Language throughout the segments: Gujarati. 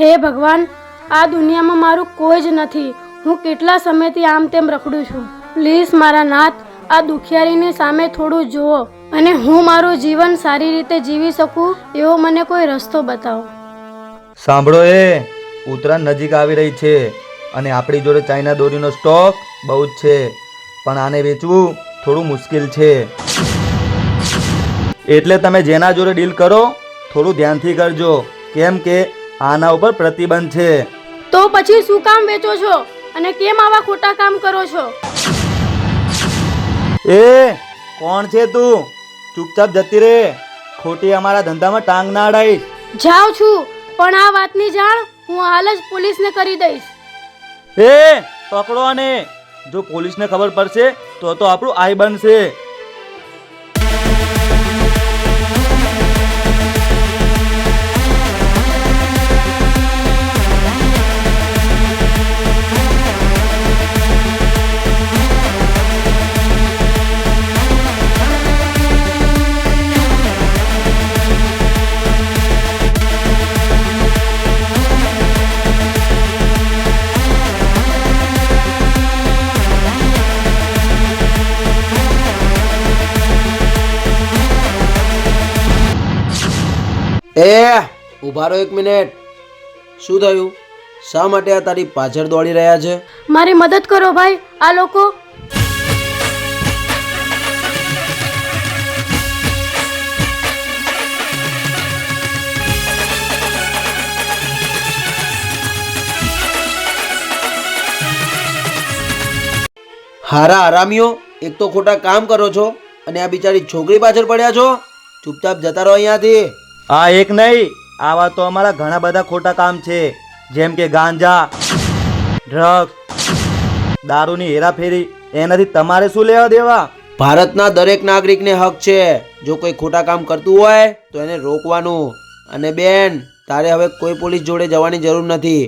હે ભગવાન, આ દુનિયામાં મારું કોઈ જ નથી. હું કેટલા સમયથી આમ તેમ રખડું છું. પ્લીઝ મારા નાથ, આ દુખિયારીની સામે થોડું જુઓ અને હું મારું જીવન સારી રીતે જીવી શકું એવો મને કોઈ રસ્તો બતાવો. સાંભળો એ, ઉત્તરાયણ નજીક આવી રહી છે અને આપણી જોડે ચાઇના દોરીનો સ્ટોક બહુ જ છે, પણ આને વેચવું થોડું મુશ્કેલ છે. એટલે તમે જેના જોડે ડીલ કરો, થોડું ધ્યાનથી કરજો. કેમ કે આના ઉપર પ્રતિબંધ છે. તો પછી શું કામ વેચો છો? અને કેમ આવા ખોટા કામ કરો છો? એ કોણ છે તું? ચૂપચાપ જતી રે. ખોટી અમારા ધંધામાં ટાંગ ના અડાઈશ. જાઉં છું પણ આ વાતની જાણ હું હાલ જ પોલીસને કરી દઈશ. એ પકડો આને. જો પોલીસને ખબર પડશે તો તો આપણું આઈ બનશે. ઊભા રહો એક મિનિટ. શું થયું? શા માટે આ તારી પાછળ દોડી રહ્યા છે? મારી મદદ કરો ભાઈ આ લોકો. હારા હરામીઓ એક તો ખોટા કામ કરો છો અને આ બિચારી છોકરી પાછળ પડ્યા છો? ચૂપચાપ જતા રહો અહીંયાથી. આ એક નહીં આવા તો અમારા ઘણા બધા ખોટા કામ છે. જેમ કે ગાંજા ડ્રગ્સ દારૂની હેરાફેરી એનાથી તમારે શું લેવા દેવા? ભારતના દરેક નાગરિકને હક છે. જો કોઈ ખોટા કામ કરતું હોય તો એને રોકવાનું. અને બેન તારે હવે કોઈ પોલીસ જોડે જવાની જરૂર નથી.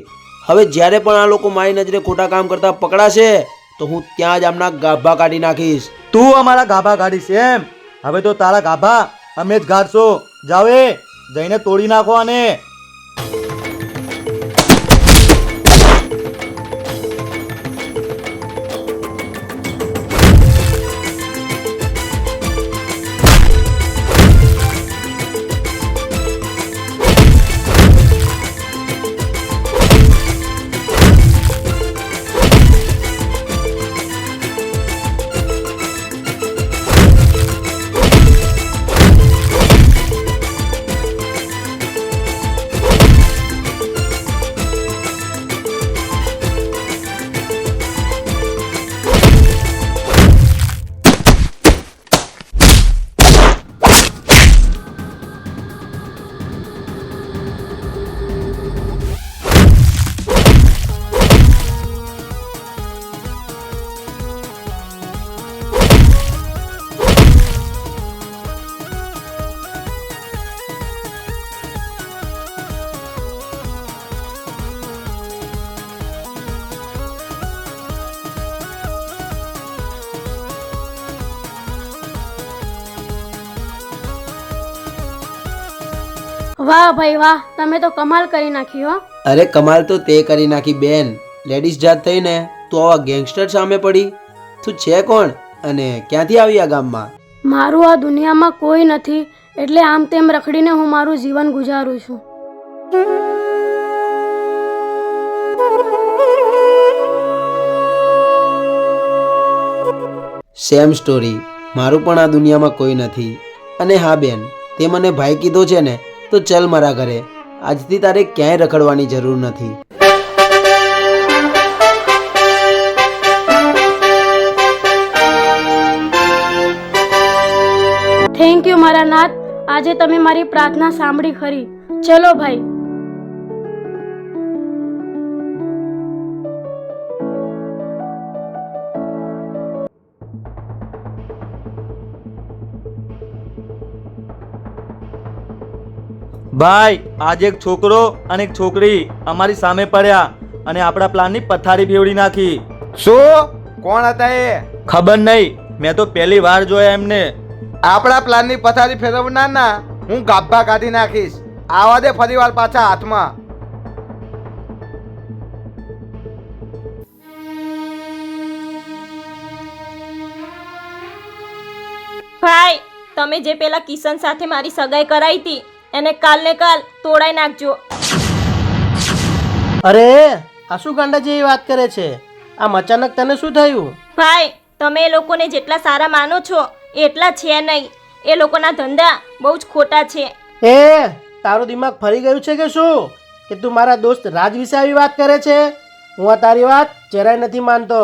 હવે જ્યારે પણ આ લોકો મારી નજરે ખોટા કામ કરતા પકડાશે તો હું ત્યાં જ આમના ગાભા કાઢી નાખીશ. તું અમારા ગાભા કાઢીશ એમ. હવે તો તારા ગાભા અમે જ ગાઢશો. એ. જઈને તોડી નાખો આને. વાહ ભાઈ વાહ તમે તો કમાલ કરી નાખી હો. અરે કમાલ તો તે કરી નાખી બેન. લેડીઝ જાત થઈને તું આવા ગેંગસ્ટર સામે પડી. તું છે કોણ અને ક્યાંથી આવી આ ગામમાં? મારું આ દુનિયામાં કોઈ નથી એટલે આમ તેમ રખડીને હું મારું જીવન ગુજારું છું. સેમ સ્ટોરી મારું પણ આ દુનિયામાં કોઈ નથી. અને હા બેન તે મને ભાઈ કીધો છે ને તો ચલ મારા ઘરે. આજથી તારે ક્યાંય રખડવાની જરૂર નથી. થેન્ક યુ મારા નાથ. આજે તમે મારી પ્રાર્થના સાંભળી ખરી. ચલો ભાઈ. ભાઈ આજે એક છોકરો અને એક છોકરી અમારી સામે પડ્યા અને આપણા પ્લાનની પથારી ભેવડી નાખી. શું? કોણ હતા એ? ખબર નહીં. મેં તો પહેલી વાર જોયા એમને. આપણા પ્લાનની પથારી ફેરવનાર ના હું ગાભા કાઢી નાખીશ. આવા દે ફરી વાર પાછા હાથમાં. ભાઈ તમે જે પેલા કિશન સાથે મારી સગાઈ કરાવી હતી એને કાલ ને કાલ તોડાઈ નાખજો. અરે આ શું ગાંડા જેવી વાત કરે છે? આમ અચાનક તને શું થયું? ભાઈ તમે એ લોકોને જેટલા સારા માનો છો એટલા છે નહીં. એ લોકોના ધંધા બહુ જ ખોટા છે. એ તારું દિમાગ ફરી ગયું છે કે શું? કે તું મારા દોસ્ત રાજ વિશે આવી વાત કરે છે? હું આ તારી વાત જરાય નથી માનતો.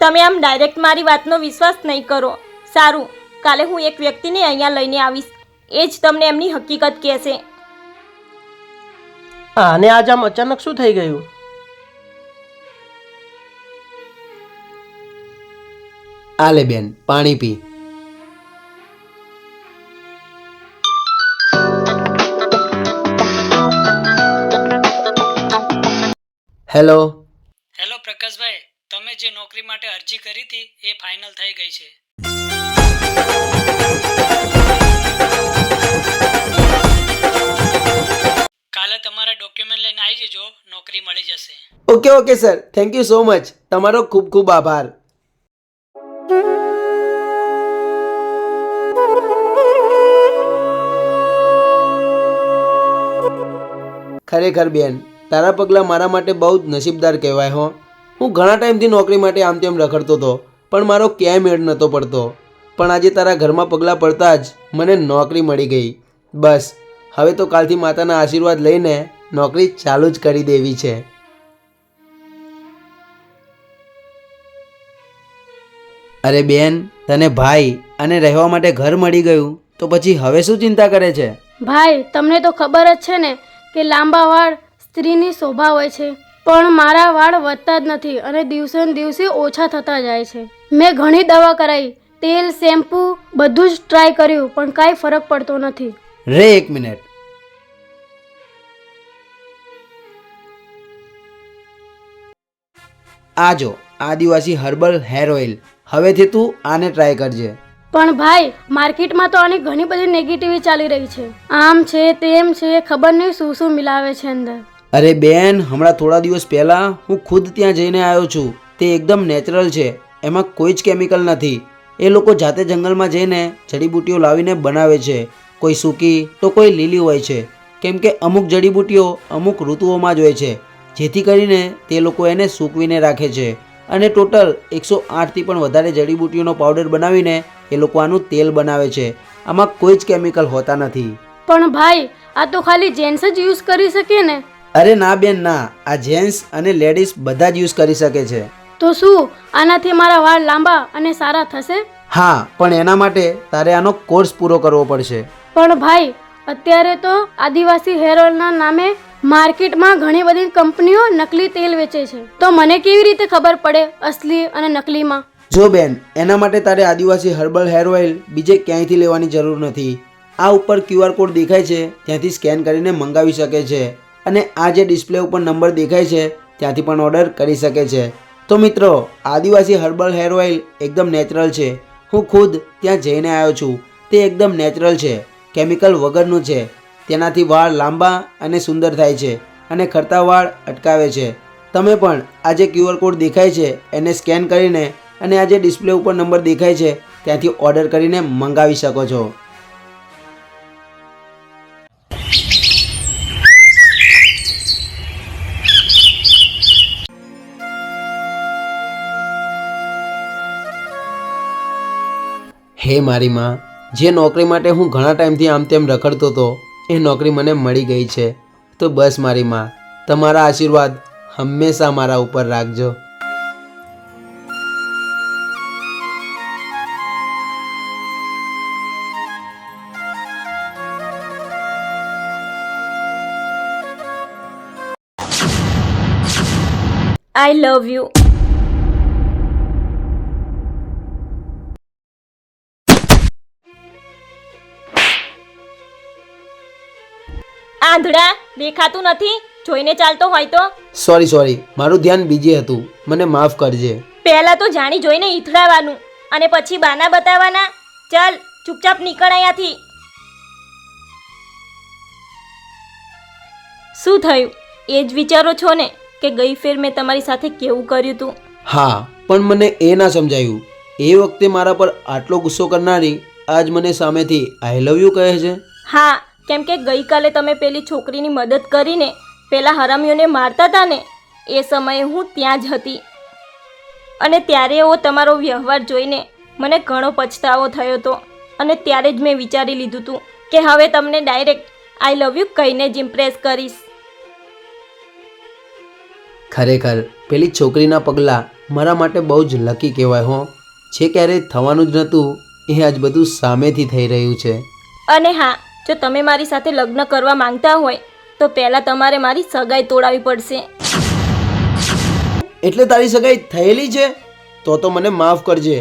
તમે આમ ડાયરેક્ટ મારી વાતનો વિશ્વાસ નહીં કરો. સારું કાલે હું એક વ્યક્તિને અહીંયા લઈને આવીશ. એ જ તમને એમની હકીકત કહેશે. હા અને આજ આમ અચાનક શું થઈ ગયું? આલે બેન પાણી પી. હેલો હેલો પ્રકાશભાઈ તમે જે નોકરી માટે અરજી કરી હતી એ ફાઇનલ થઈ ગઈ છે. Okay sir thank you so much તમારો ખૂબ ખૂબ આભાર ખરેખર બેન, તારા પગલાં મારા માટે બહુ જ નસીબદાર કહેવાય હો. હું ઘણા ટાઈમથી નોકરી માટે આમ તેમ રખડતો હતો, પણ મારો ક્યાંય મેળ નહોતો પડતો. પણ આજે તારા ઘરમાં પગલાં પડતા જ મને નોકરી મળી ગઈ. બસ, હવે તો કાલથી માતાના આશીર્વાદ લઈને નોકરી ચાલુ જ કરી દેવી છે. અરે બેન તને ભાઈ અને રહેવા માટે ઘર મળી ગયું તો પછી હવે શું ચિંતા કરે છે? ભાઈ તમને તો ખબર જ છે ને કે લાંબા વાળ સ્ત્રીની શોભા હોય છે પણ મારા વાળ વધતા જ નથી અને દિવસે ને દિવસે ઓછા થતા જાય છે. મેં ઘણી દવા કરાવી તેલ શેમ્પૂ બધું જ ટ્રાય કર્યું પણ કાંઈ ફરક પડતો નથી. રે એક મિનિટ. આ જો આદિવાસી હર્બલ હેર ઓઇલ. હવેથી તું આને ટ્રાય કરજે. પણ ભાઈ માર્કેટમાં તો આની ઘણી બધી નેગેટિવી ચાલી રહી છે. આમ છે તેમ છે ખબર નહીં શું શું મિલાવે છે અંદર. અરે બેન હમણાં થોડા દિવસ પહેલાં હું ખુદ ત્યાં જઈને આવ્યો છું. તે એકદમ નેચરલ છે. એમાં કોઈ જ કેમિકલ નથી. એ લોકો જાતે જંગલમાં જઈને જડીબુટ્ટીઓ લાવીને બનાવે છે. કોઈ સૂકી તો કોઈ લીલી હોય છે. કેમ કે અમુક જડીબુટ્ટીઓ અમુક ઋતુઓમાં જ હોય છે. જેથી કરીને તે લોકો એને સૂકવીને રાખે છે. અને ટોટલ એકસો આઠથી પણ વધારે જડીબુટ્ટીઓનો પાવડર બનાવીને એ લોકો આનું તેલ બનાવે છે. આમાં કોઈ જ કેમિકલ હોતા નથી. પણ ભાઈ આ તો ખાલી જેન્ટ્સ જ યુઝ કરી શકે ને? અરે ના બેન ના. આ જેન્ટ્સ અને લેડીઝ બધા જ યુઝ કરી શકે છે. તો શું આનાથી મારા વાળ લાંબા અને સારા થશે? હા પણ એના માટે તારે આનો કોર્સ પૂરો કરવો પડશે. પણ ભાઈ અત્યારે તો આદિવાસી હેર ઓઇલના નામે માર્કેટમાં ઘણી બધી કંપનીઓ નકલી તેલ વેચે છે. તો મને કેવી રીતે ખબર પડે અસલી અને નકલીમાં? જો બેન, એના માટે તારે આદિવાસી હર્બલ હેર ઓઇલ બીજે ક્યાંયથી લેવાની જરૂર નથી. આ ઉપર ક્યુઆર કોડ દેખાય છે, ત્યાંથી સ્કેન કરીને મંગાવી શકે છે. અને આ જે ડિસ્પ્લે ઉપર નંબર દેખાય છે, ત્યાંથી પણ ઓર્ડર કરી શકે છે. તો મિત્રો, આદિવાસી હર્બલ હેર ઓઇલ એકદમ નેચરલ છે. હું ખુદ ત્યાં જઈને આવ્યો છું. તે એકદમ નેચરલ છે. કેમિકલ વગરનું છે. તેનાથી વાળ લાંબા અને સુંદર થાય છે અને ખરતા વાળ અટકાવે છે. તમે પણ આ જે ક્યુઆર કોડ દેખાય છે, એને સ્કેન કરીને અને આ જે ડિસ્પ્લે ઉપર નંબર દેખાય છે, ત્યાંથી ઓર્ડર કરીને મંગાવી શકો છો. હે મારી માં, જે નોકરી માટે હું ઘણા ટાઈમથી આમ તેમ રખડતો હતો એ નોકરી મને મળી ગઈ છે. તો બસ મારી માં, તમારા આશીર્વાદ હંમેશા મારા ઉપર રાખજો. આઈ લવ યુ આંધળા દેખાતું નથી જોઈને ચાલતો હોય તો? સોરી સોરી મારું ધ્યાન બીજે હતું. મને માફ કરજે. પહેલા તો જાણી જોઈને ઈથડાવાનું અને પછી બાના બતાવવાના. ચાલ ચૂપચાપ નીકળ અહીંયાથી. શું થયું? એ જ વિચારો છો ને કે ગઈ ફેર મેં તમારી સાથે કેવું કર્યું તું? હા પણ મને એ ના સમજાયું. એ વખતે મારા પર આટલો ગુસ્સો કરનારી આજ મને સામેથી આઈ લવ યુ કહે છે. હા કેમ કે ગઈકાલે તમે પેલી છોકરીની મદદ કરીને પેલા હરામીઓને મારતા હતા ને એ સમયે હું ત્યાં જ હતી. અને ત્યારે એવો તમારો વ્યવહાર જોઈને મને ઘણો પછતાવો થયો હતો. અને ત્યારે જ મેં વિચારી લીધું હતું કે હવે તમને ડાયરેક્ટ આઈ લવ યુ કહીને જ ઇમ્પ્રેસ કરીશ. ખરેખર પેલી છોકરીના પગલાં મારા માટે બહુ જ લકી કહેવાય હો. જે ક્યારેય થવાનું જ નહોતું એ આજ બધું સામેથી થઈ રહ્યું છે. અને હા જો તમે મારી સાથે લગ્ન કરવા માંગતા હોય તો પહેલાં તમારે મારી સગાઈ તોડાવી પડશે. એટલે તારી સગાઈ થયેલી છે? તો તો મને માફ કરજે.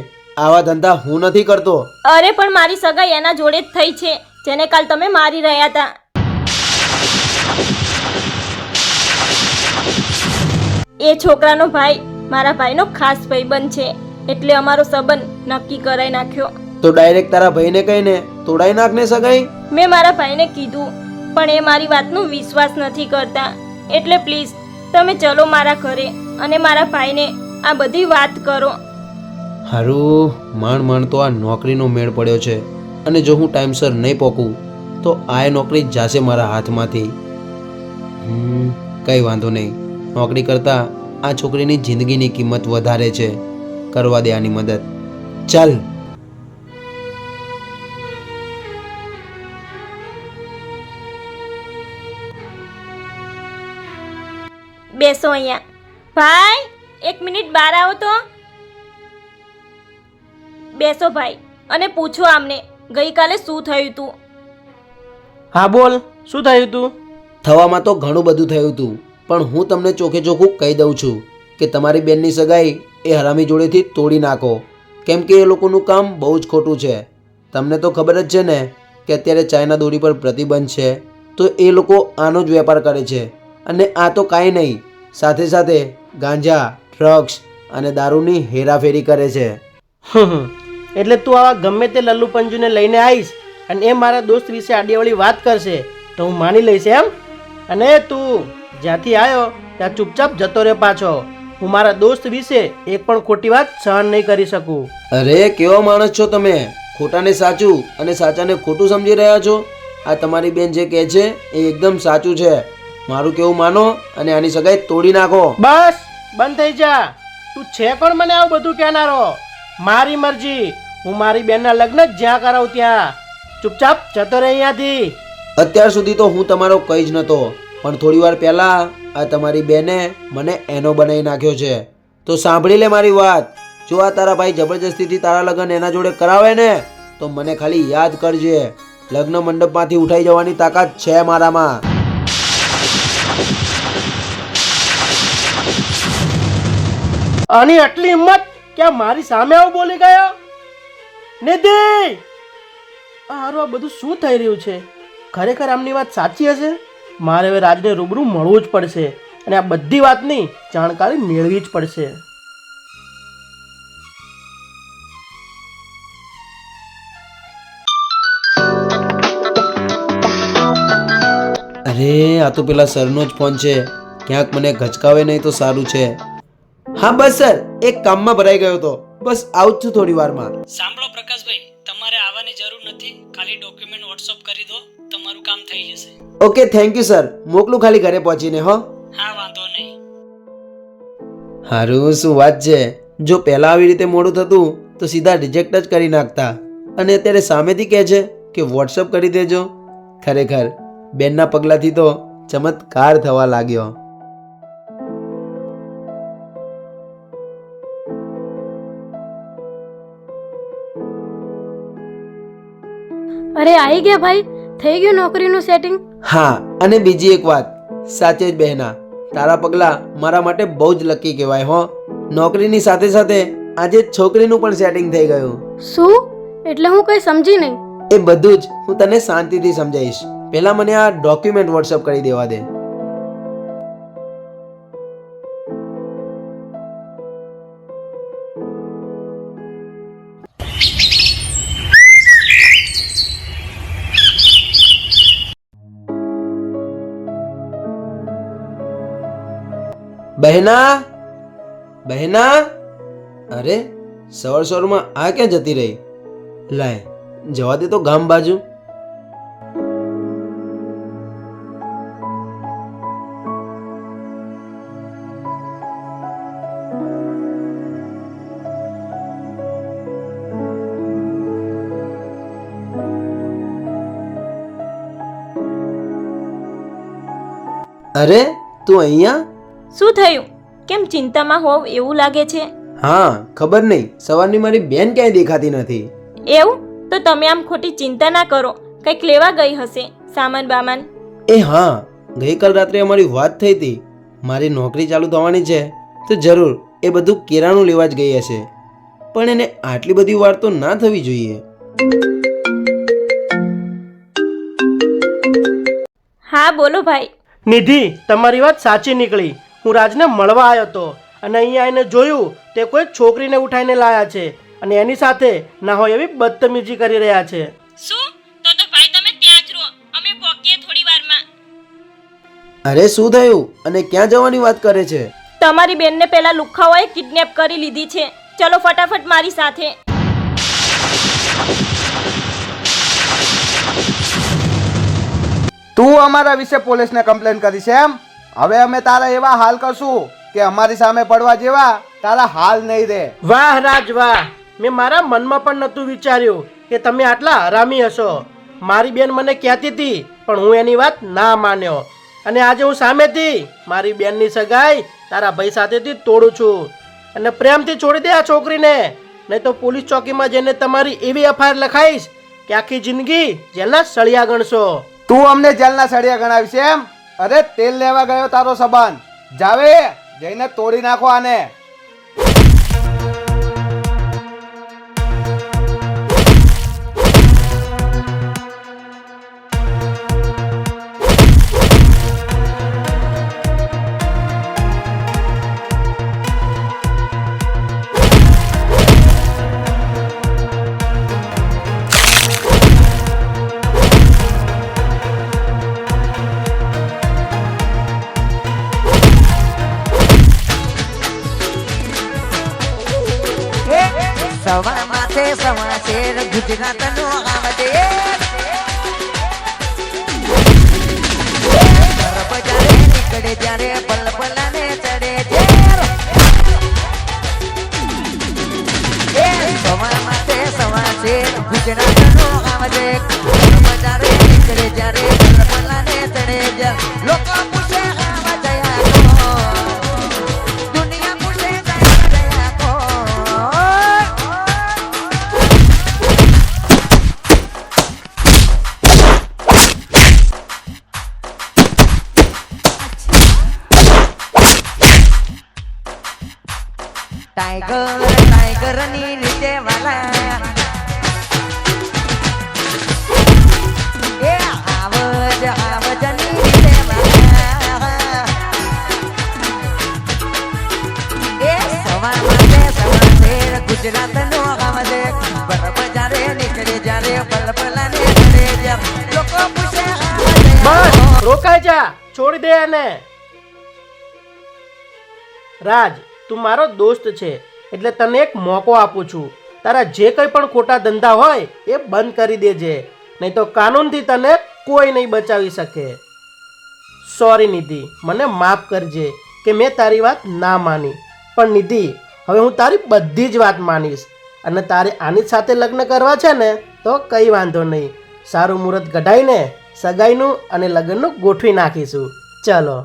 આવા ધંધા હું નથી કરતો. અરે પણ મારી સગાઈ એના જોડે જ થઈ છે જેને કાલ તમે મારી રહ્યા હતા. એ છોકરાનો ભાઈ મારા ભાઈનો ખાસ ભાઈબંધ છે એટલે અમારો સંબંધ નક્કી કરાઈ નાખ્યો. તો ડાયરેક્ટ તારા ભાઈને કહીને તોડાઈ નાખ ને સગાઈ? મેં મારા ભાઈને કીધું પણ એ મારી વાતનો વિશ્વાસ નથી કરતા. એટલે પ્લીઝ તમે ચલો મારા ઘરે અને મારા ભાઈને આ બધી વાત કરો. હારું માંડ માંડ તો આ નોકરીનો મેળ પડ્યો છે. અને જો હું ટાઈમસર નહીં પહોંચું તો આ નોકરી જાશે મારા હાથમાંથી. કંઈ વાંધો નહીં. નોકરી કરતાં આ છોકરીની જિંદગીની કિંમત વધારે છે. કરવા દે આની મદદ. ચાલ. બેસો અહીંયા. ભાઈ એક મિનિટ બહાર આવો તો. બેસો ભાઈ અને પૂછો આમને ગઈકાલે શું થયું તું? હા બોલ શું થયું તું? થવામાં તો ઘણું બધું થયું હતું પણ હું તમને ચોખે ચોખ્ખું કહી દઉં છું કે તમારી બેનની સગાઈ એ હરામી જોડેથી તોડી નાખો. કેમ કે એ લોકોનું કામ બહુ જ ખોટું છે. તમને તો ખબર જ છે ને કે અત્યારે ચાઇના દોરી પર પ્રતિબંધ છે તો એ લોકો આનો જ વેપાર કરે છે અને આ તો કાંઈ નહીં સાથે સાથે ગાંજા ડ્રગ્સ અને દારૂની હેરાફેરી કરે છે. એટલે તું આવા ગમે તે લલ્લુ પંજુને લઈને આવીશ અને એ મારા દોસ્ત વિશે આડીઅવળી વાત કરશે તો હું માની લઈશ એમ? અને તું જ્યાંથી આવ્યો ત્યાં ચૂપચાપ જતો રહે પાછો. હું મારા દોસ્ત વિશે એક પણ ખોટી વાત સહન નહીં કરી શકું. અરે કેવો માણસ છો તમે? ખોટાને સાચું અને સાચાને ખોટું સમજી રહ્યા છો? આ તમારી બેન જે કહે છે એ એકદમ સાચું છે. મારું કેવું માનો અને આની સગાઈ તોડી નાખો. બસ બંધ થઈ જા. તું છે કોણ મને આવું બધું કહેનારો. મારી મરજી. હું મારી બેનના લગ્ન જ જ્યાં કરાવું ત્યાં. ચૂપચાપ જતો રહે અહીંયાથી. અત્યાર સુધી તો હું તમારો કઈ જ નતો પણ થોડી વાર પહેલા આ તમારી બેને મને એનો બનાવી નાખ્યો છે. તો સાંભળી લે મારી વાત. જો આ તારા ભાઈ જબરજસ્તીથી તારા લગ્ન એના જોડે કરાવે ને તો મને ખાલી યાદ કરજે. લગ્ન મંડપમાંથી ઉઠાઈ જવાની તાકાત છે મારામાં. આની આટલી હિંમત કે મારી સામે આવું બોલી ગયો? નિધિ! આ હારું, આ બધું શું થઈ રહ્યું છે? ખરેખર આમની વાત સાચી હશે? મારે હવે રાજને રૂબરૂ મળવું જ પડશે અને આ બધી વાતની જાણકારી મેળવી જ પડશે. અરે આ તો પેલા સરનો જ ફોન છે. ક્યાંક મને ગચકાવે નહીં તો સારું છે. હા બસ સર એક કામમાં ભરાઈ ગયો તો. બસ આવું છું થોડી વારમાં. સાંભળો પ્રકાશભાઈ તમારે આવવાની જરૂર નથી. ખાલી ડોક્યુમેન્ટ વોટ્સઅપ કરી દો. તમારું કામ થઈ જશે. ઓકે થેન્ક યુ સર મોકલું ખાલી ઘરે પહોંચીને હો. હા વાંધો નહીં. હારું શું વાત છે? જો પહેલાં આવી રીતે મોડું થતું તો સીધા રિજેક્ટ જ કરી નાખતા. અને અત્યારે સામેથી કહે છે કે વોટ્સઅપ કરી દેજો. ખરેખર. બેનના પગલાંથી તો ચમત્કાર થવા લાગ્યો. અરે આવી ગયા ભાઈ? થઈ ગયું નોકરીનું સેટિંગ હા અને બીજી એક વાત. સાચે જ બહેના તારા પગલાં મારા માટે બહુ જ લકી કહેવાય હો. નોકરીની સાથે સાથે આજે છોકરીનું પણ સેટિંગ થઈ ગયું. શું? એટલે હું કંઈ સમજી નહીં. એ બધું જ હું તને શાંતિથી સમજાવીશ. પહેલા મને આ ડોક્યુમેન્ટ વોટ્સઅપ કરી દેવા દે. બહેના બહેના, અરે સવાર સવારમાં આ ક્યાં જતી રહી? લાય, જવા દે તો ગામ બાજુ. અરે તું અહીંયા? શું થયું? કેમ ચિંતામાં હોવ એવું લાગે છે? હા ખબર નહીં. સવારની મારી બેન ક્યાંય દેખાતી નથી. એવું? તો તમે આમ ખોટી ચિંતા ના કરો. કંઈક લેવા ગઈ હશે સામાન બામાન. એ હા ગઈકાલ રાત્રે અમારી વાત થઈ હતી. મારી નોકરી ચાલુ થવાની છે તો જરૂર એ બધું કિરાણું લેવા જ ગઈ હશે. પણ એને આટલી બધી વાર તો ના થવી જોઈએ. હા બોલો ભાઈ. નિધિ તમારી વાત સાચી નીકળી. હું રાજને મળવા આવ્યો હતો અને અહીંયા એને જોયું તે કોઈ છોકરીને ઉઠાઈને લાયા છે. અને એની સાથે ના હોય એવી બદતમીજી કરી રહ્યા છે. શું? તો તો ભાઈ તમે ત્યાં જ રહો. અમે પહોંચીએ થોડી વારમાં. અરે શું થયું? અને ક્યાં જવાની વાત કરે છે? તમારી બેનને પેલા લુખાઓએ કિડનેપ કરી લીધી છે. ચલો ફટાફટ મારી સાથે. તું અમારા વિશે પોલીસને કમ્પ્લેન કરીશ, એમ? હવે અમે તારા એવા હાલ કરશું કે અમારી સામે પડવા જેવા તારા હાલ નહીં રે વાહ રાજ, વાહ. મેં મારા મનમાં પણ નહોતું વિચાર્યું કે તમે આટલા હરામી હશો. મારી બેન મને કહેતી હતી, પણ હું એની વાત ના માન્યો. અને આજે હું સામેથી મારી બેનની સગાઈ તારા ભાઈ સાથેથી તોડું છું. અને પ્રેમથી છોડી દે આ છોકરીને. નહીં તો પોલીસ ચોકીમાં જઈને તમારી એવી એફઆઈઆર લખાઈશ કે આખી જિંદગી જેલના સળિયા ગણશો. તું અમને જેલના સળિયા ગણાવી છે એમ? અરે તેલ લેવા ગયો તારો સબાન જાવે, જઈને તોડી નાખો આને. ગુજરાત નો આવડે નીકળે ત્યારે પલ ટાઈગર ટાઈગરની રીતે વાલા. ગુજરાત નો આવજે. બરફ જારે નીકળે જારે પલપલા નીકળે લોકો પૂછે બસ, રોકાઈ જા, છોડી દે એને. રાજ તું મારો દોસ્ત છે, એટલે તને એક મોકો આપું છું. તારા જે કંઈ પણ ખોટા ધંધા હોય, એ બંધ કરી દેજે. નહીં તો કાનૂનથી તને કોઈ નહીં બચાવી શકે. સોરી નિધિ, મને માફ કરજે કે મેં તારી વાત ના માની. પણ નિધિ, હવે હું તારી બધી જ વાત માનીશ. અને તારે આની સાથે લગ્ન કરવા છે ને, તો કંઈ વાંધો નહીં. સારું મુહૂર્ત કઢાઈને સગાઈનું અને લગ્નનું ગોઠવી નાખીશું. ચલો.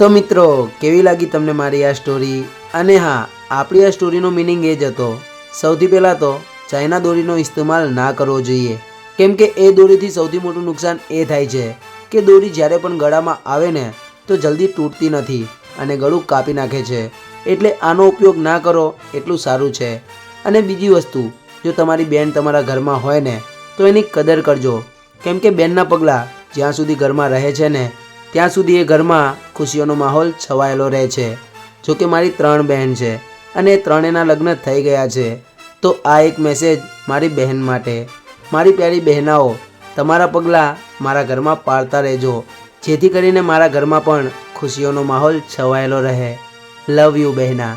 તો મિત્રો, કેવી લાગી તમને મારી આ સ્ટોરી અને હા, આપણી આ સ્ટોરીનો મિનિંગ એ જ હતો. સૌથી પહેલાં તો ચાઇના દોરીનો ઇસ્તેમાલ ના કરવો જોઈએ. કેમ કે એ દોરીથી સૌથી મોટું નુકસાન એ થાય છે કે દોરી જ્યારે પણ ગળામાં આવે ને, તો જલ્દી તૂટતી નથી અને ગળું કાપી નાખે છે. એટલે આનો ઉપયોગ ના કરો, એટલું સારું છે. અને બીજી વસ્તુ, જો તમારી બેન તમારા ઘરમાં હોય ને, તો એની કદર કરજો. કેમ કે બેનના પગલાં જ્યાં સુધી ઘરમાં રહે છે ને, ત્યાં સુધી એ ઘરમાં ખુશીઓનો માહોલ છવાયેલો રહે છે. જો કે મારી ત્રણ બહેન છે અને ત્રણેયના લગ્ન થઈ ગયા છે, તો આ એક મેસેજ મારી બહેન માટે. મારી પ્યારી બહેનાઓ, તમારા પગલાં મારા ઘરમાં પાળતા રહેજો, જેથી કરીને મારા ઘરમાં પણ ખુશીઓનો માહોલ છવાયેલો રહે. Love you બહેના.